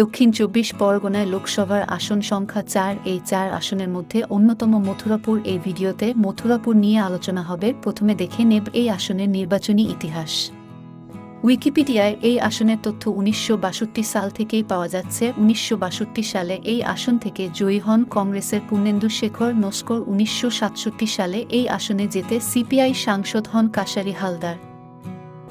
দক্ষিণ চব্বিশ পরগনায় লোকসভার আসন সংখ্যা চার। এই চার আসনের মধ্যে অন্যতম মথুরাপুর। এই ভিডিওতে মথুরাপুর নিয়ে আলোচনা হবে। প্রথমে দেখে নেব এই আসনের নির্বাচনী ইতিহাস। উইকিপিডিয়ায় এই আসনের তথ্য উনিশশো বাষট্টি সাল থেকেই পাওয়া যাচ্ছে। উনিশশো বাষট্টি সালে এই আসন থেকে জয়ী হন কংগ্রেসের পূর্ণেন্দু শেখর। নস্কর উনিশশো সাতষট্টি সালে এই আসনে যেতে সিপিআই সাংসদ হন কাশারি হালদার।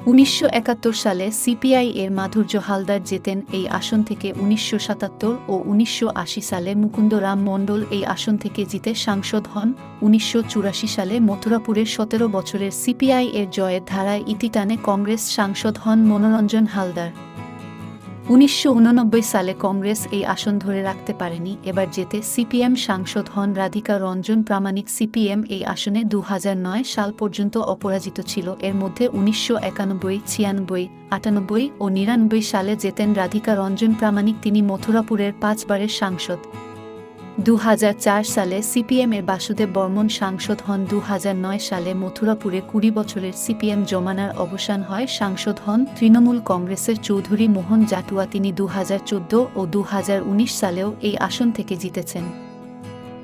উনিশশো একাত্তর সালে সিপিআই এর মাধুর্য হালদার জেতেন এই আসন থেকে উনিশশো সাতাত্তর ও উনিশশো আশি সালে মুকুন্দ রাম মণ্ডল এই আসন থেকে জিতে সাংসদ হন। উনিশশো চুরাশি সালে মথুরাপুরের সতেরো বছরের সিপিআই এর জয়ের ধারায় ইতিটানে কংগ্রেস সাংসদ হন মনোরঞ্জন হালদার। উনিশশো সালে কংগ্রেস এই আসন ধরে রাখতে পারেনি। এবার যেতে সিপিএম সাংসদ হন রাধিকা রঞ্জন, প্রামাণিক সিপিএম এই আসনে দু হাজার নয় সাল পর্যন্ত অপরাজিত ছিল। এর মধ্যে উনিশশো একানব্বই, ছিয়ানব্বই, আটানব্বই ও নিরানব্বই সালে যেতেন রাধিকা রঞ্জন, প্রামাণিক তিনি মথুরাপুরের পাঁচবারের সাংসদ। দু হাজার চার সালে সিপিএম এর বাসুদেব বর্মন সাংসদ হন দু হাজার নয় সালে মথুরাপুরে কুড়ি বছরের সিপিএম জমানার অবসান হয়। সাংসদ হন তৃণমূল কংগ্রেসের চৌধুরী মোহন জাটুয়া। তিনি দুহাজার চোদ্দ ও দু হাজার উনিশ সালেও এই আসন থেকে জিতেছেন।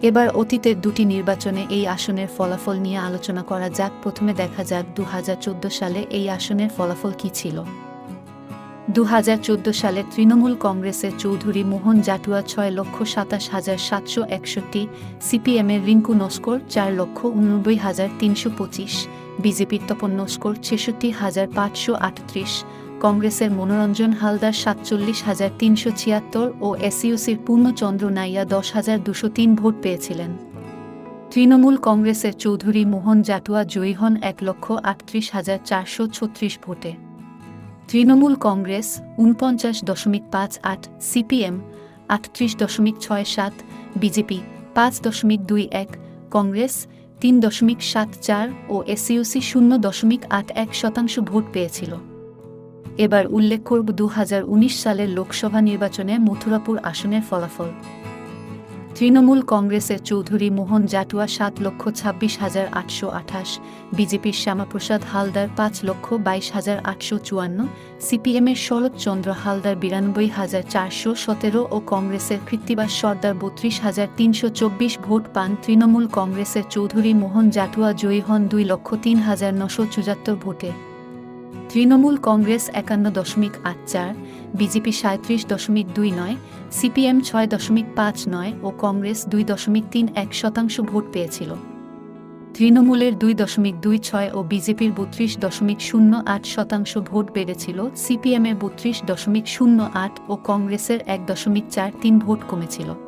এবার অতীতের দুটি নির্বাচনে এই আসনের ফলাফল নিয়ে আলোচনা করা যাক। প্রথমে দেখা যাক দুহাজার চোদ্দ সালে এই আসনের ফলাফল কী ছিল। দু হাজার চোদ্দ সালে তৃণমূল কংগ্রেসের চৌধুরী মোহন জাটুয়া ছয় লক্ষ সাতাশ হাজার সাতশো একষট্টি সিপিএমের রিঙ্কু নস্কর চার লক্ষ উননব্বই হাজার তিনশো পঁচিশ, বিজেপির তপন নস্কর ছেষট্টি হাজার পাঁচশো আটত্রিশ, কংগ্রেসের মনোরঞ্জন হালদার সাতচল্লিশ হাজার তিনশো ছিয়াত্তর ও এসইউসির পূর্ণচন্দ্র নাইয়া দশ হাজার দুশো তিন ভোট পেয়েছিলেন। তৃণমূল কংগ্রেসের চৌধুরী মোহন জাটুয়া জয়ী হন এক লক্ষ আটত্রিশ হাজার চারশো ছত্রিশ ভোটে। তৃণমূল কংগ্রেস উনপঞ্চাশ দশমিক পাঁচ আট, সিপিএম আটত্রিশ দশমিক ছয় সাত, বিজেপি পাঁচ দশমিক দুই এক, কংগ্রেস তিন দশমিক সাত চার ও এসইউসি শূন্য দশমিক আট এক শতাংশ ভোট পেয়েছিল। এবার উল্লেখ করব দু হাজার উনিশ সালের লোকসভা নির্বাচনে মথুরাপুর আসনের ফলাফল। তৃণমূল কংগ্রেসের চৌধুরী মোহন জাটুয়া সাত লক্ষ ছাব্বিশ হাজার আটশো আঠাশ, বিজেপির শ্যামাপ্রসাদ হালদার পাঁচ লক্ষ বাইশ হাজার আটশো চুয়ান্ন, সিপিএমের শরৎচন্দ্র হালদার বিরানব্বই হাজার চারশো সতেরো ও কংগ্রেসের কৃত্তিবাস সর্দার বত্রিশ হাজার তিনশো চব্বিশ ভোট পান তৃণমূল কংগ্রেসের চৌধুরী মোহন জাটুয়া জয়ী হন দুই লক্ষ তিন হাজার নশো চুয়াত্তর ভোটে। তৃণমূল কংগ্রেস একান্ন দশমিক আট চার, বিজেপি সাঁত্রিশ দশমিক দুই নয়, সিপিএম ছয় দশমিক পাঁচ নয় ও কংগ্রেস দুই দশমিক তিন এক শতাংশ ভোট পেয়েছিল। তৃণমূলের দুই দশমিক দুই ছয় ও বিজেপির বত্রিশ দশমিক শূন্য আট শতাংশ ভোট বেড়েছিল, সিপিএমের বত্রিশ দশমিক শূন্য আট ও কংগ্রেসের এক দশমিক চার তিন ভোট কমেছিল।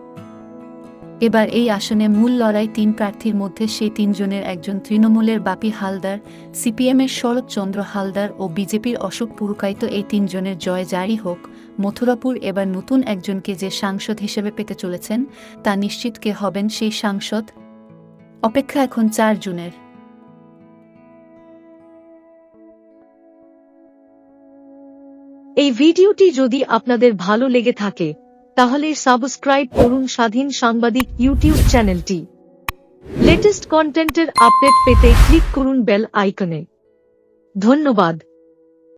এবার এই আসনে মূল লড়াই তিন প্রার্থীর মধ্যে সেই তিনজনের একজন তৃণমূলের বাপি হালদার, সিপিএমের শরৎচন্দ্র হালদার ও বিজেপির অশোক পুরকাইত এই তিনজনের জয় জারি হোক। মথুরাপুর এবার নতুন একজনকে যে সাংসদ হিসেবে পেতে চলেছেন, তা নিশ্চিত কে হবেন সেই সাংসদ? অপেক্ষা এখন চার জুনের। এই ভিডিওটি যদি আপনাদের ভালো লেগে থাকে তাহলে সাবস্ক্রাইব করুন স্বাধীন সাংবাদিক ইউটিউব চ্যানেলটি। লেটেস্ট কন্টেন্টের আপডেট পেতে ক্লিক করুন বেল আইকনে ধন্যবাদ।